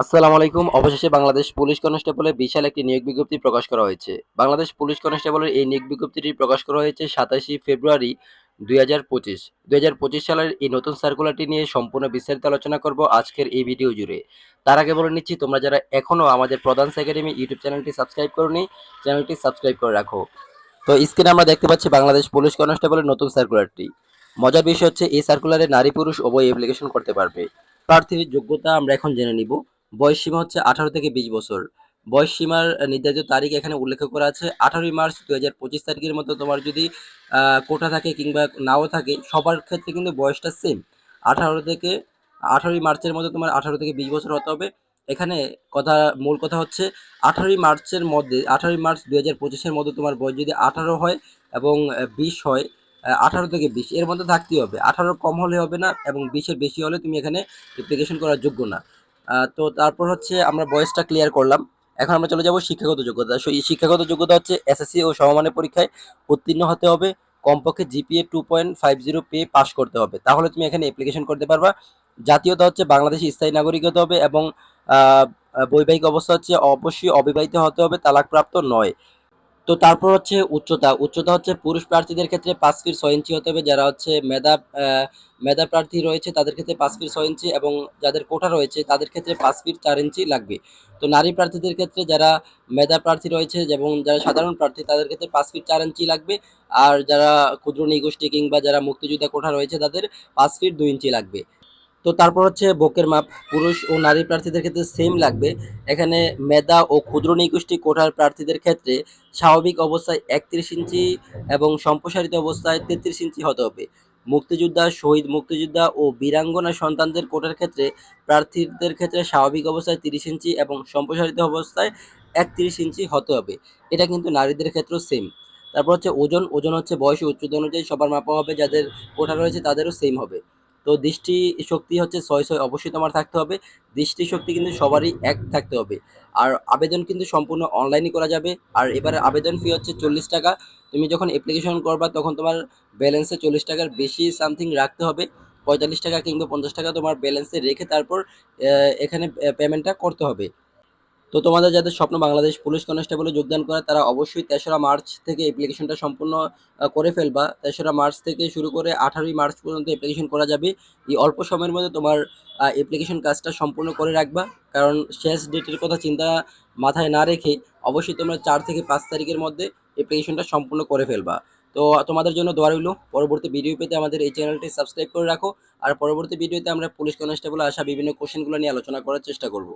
আসসালামু আলাইকুম। অবশেষে বাংলাদেশ পুলিশ কনস্টেবলের বিশাল একটি নিয়োগ বিজ্ঞপ্তি প্রকাশ করা হয়েছে। বাংলাদেশ পুলিশ কনস্টেবলের এই নিয়োগ বিজ্ঞপ্তিটি প্রকাশ করা হয়েছে সাতাশে ফেব্রুয়ারি দুই হাজার পঁচিশ। দুই হাজার পঁচিশ সালের এই নতুন সার্কুলারটি নিয়ে সম্পূর্ণ বিস্তারিত আলোচনা করব আজকের এই ভিডিও জুড়ে। তার আগে বলে নিচ্ছি, তোমরা যারা এখনও আমাদের প্রধান একাডেমি ইউটিউব চ্যানেলটি সাবস্ক্রাইব করনি, চ্যানেলটি সাবস্ক্রাইব করে রাখো। তো স্ক্রিনে আমরা দেখতে পাচ্ছি বাংলাদেশ পুলিশ কনস্টেবলের নতুন সার্কুলারটি মজার বিষয় হচ্ছে, এই সার্কুলারে নারী পুরুষ উভয় অ্যাপ্লিকেশন করতে পারবে। প্রার্থীর যোগ্যতা আমরা এখন জেনে নিব। বয়স সীমা হচ্ছে আঠারো থেকে বিশ বছর। বয়স সীমার নির্ধারিত তারিখ এখানে উল্লেখ করা আছে। আঠারোই মার্চ দু হাজার পঁচিশ তারিখের মধ্যে তোমার যদি কোটা থাকে কিংবা নাও থাকে, সবার ক্ষেত্রে কিন্তু বয়সটা সেম আঠারো থেকে, আঠারোই মার্চের মধ্যে তোমার আঠারো থেকে বিশ বছর হতে হবে। এখানে কথা, মূল কথা হচ্ছে, আঠারোই মার্চের মধ্যে, আঠারোই মার্চ দু হাজার পঁচিশের মধ্যে তোমার বয়স যদি আঠারো হয় এবং বিশ হয় আঠারো থেকে বিশ, এর মধ্যে থাকতেই হবে। আঠারো কম হলে হবে না এবং বিশের বেশি হলে তুমি এখানে অ্যাপ্লিকেশন করার যোগ্য না। তো তারপর হচ্ছে আমরা বয়সটা ক্লিয়ার করলাম। এখন আমরা চলে যাব শিক্ষাগত যোগ্যতা। সো এই শিক্ষাগত যোগ্যতা হচ্ছে এসএসসি ও সমমানের পরীক্ষায় উত্তীর্ণ হতে হবে। কমপক্ষে GPA two point five zero পেয়ে পাস করতে হবে। তাহলে তুমি এখানে অ্যাপ্লিকেশন করতে পারবা। জাতীয়তা হচ্ছে বাংলাদেশি স্থায়ী নাগরিক হতে হবে এবং বৈবাহিক অবস্থা হচ্ছে অবশ্যই অবিবাহিত হতে হবে। তালাকপ্রাপ্ত নয়। তো তারপর হচ্ছে উচ্চতা। উচ্চতা হচ্ছে পুরুষ প্রার্থীদের ক্ষেত্রে পাঁচ ফিট ছয় ইঞ্চি হতে হবে। যারা হচ্ছে মেধা মেধা প্রার্থী রয়েছে তাদের ক্ষেত্রে পাঁচ ফিট ছয় ইঞ্চি এবং যাদের কোটা রয়েছে তাদের ক্ষেত্রে পাঁচ ফিট চার ইঞ্চি লাগবে। তো নারী প্রার্থীদের ক্ষেত্রে যারা মেধা প্রার্থী রয়েছে এবং যারা সাধারণ প্রার্থী তাদের ক্ষেত্রে পাঁচ ফিট চার ইঞ্চি লাগবে। আর যারা ক্ষুদ্র নিগোষ্ঠী কিংবা যারা মুক্তিযোদ্ধা কোঠা রয়েছে তাদের পাঁচ ফিট দুই ইঞ্চি লাগবে। তো তারপর হচ্ছে বুকের মাপ, পুরুষ ও নারী প্রার্থীদের ক্ষেত্রে সেম লাগবে। এখানে মেধা ও ক্ষুদ্র নিগোষ্ঠী কোঠার প্রার্থীদের ক্ষেত্রে স্বাভাবিক অবস্থায় একত্রিশ ইঞ্চি এবং সম্প্রসারিত অবস্থায় তেত্রিশ ইঞ্চি হতে হবে। মুক্তিযোদ্ধা, শহীদ মুক্তিযোদ্ধা ও বীরাঙ্গনা সন্তানদের কোটার ক্ষেত্রে প্রার্থীদের ক্ষেত্রে স্বাভাবিক অবস্থায় তিরিশ ইঞ্চি এবং সম্প্রসারিত অবস্থায় একত্রিশ ইঞ্চি হতে হবে। এটা কিন্তু নারীদের ক্ষেত্রেও সেম তারপর হচ্ছে ওজন ওজন হচ্ছে বয়স উচ্চতা অনুযায়ী সবার মাপা হবে, যাদের কোঠা রয়েছে তাদেরও সেম হবে। তো দৃষ্টি শক্তি হচ্ছে ছয় ছয় অবশ্যই তোমার থাকতে হবে। দৃষ্টি শক্তি কিন্তু সবারই এক থাকতে হবে। আর আবেদন কিন্তু সম্পূর্ণ অনলাইনে করা যাবে। আর এবারে আবেদন ফি হচ্ছে চল্লিশ টাকা। তুমি যখন অ্যাপ্লিকেশন করবা তখন তোমার ব্যালেন্সে চল্লিশ টাকার বেশি সামথিং রাখতে হবে। পঁয়তাল্লিশ টাকা কিংবা পঞ্চাশ টাকা তোমার ব্যালেন্সে রেখে তারপর এখানে পেমেন্টটা করতে হবে। তো তোমাদের যাদের স্বপ্ন বাংলাদেশ পুলিশ কনস্টেবলে যোগদান করা, তারা অবশ্যই তেসরা মার্চ থেকে অ্যাপ্লিকেশনটা সম্পূর্ণ করে ফেলবা। তেসরা মার্চ থেকে শুরু করে আঠারোই মার্চ পর্যন্ত অ্যাপ্লিকেশন করা যাবে। এই অল্প সময়ের মধ্যে তোমার অ্যাপ্লিকেশন কাজটা সম্পূর্ণ করে রাখবা। কারণ শেষ ডেটের কথা চিন্তা মাথায় না রেখে অবশ্যই তোমরা চার থেকে পাঁচ তারিখের মধ্যে অ্যাপ্লিকেশনটা সম্পূর্ণ করে ফেলবা। তো তোমাদের জন্য দোয়া রইল। পরবর্তী ভিডিও পেতে আমাদের এই চ্যানেলটি সাবস্ক্রাইব করে রাখো। আর পরবর্তী ভিডিওতে আমরা পুলিশ কনস্টেবলে আসা বিভিন্ন কোশ্চেনগুলো নিয়ে আলোচনা করার চেষ্টা করব।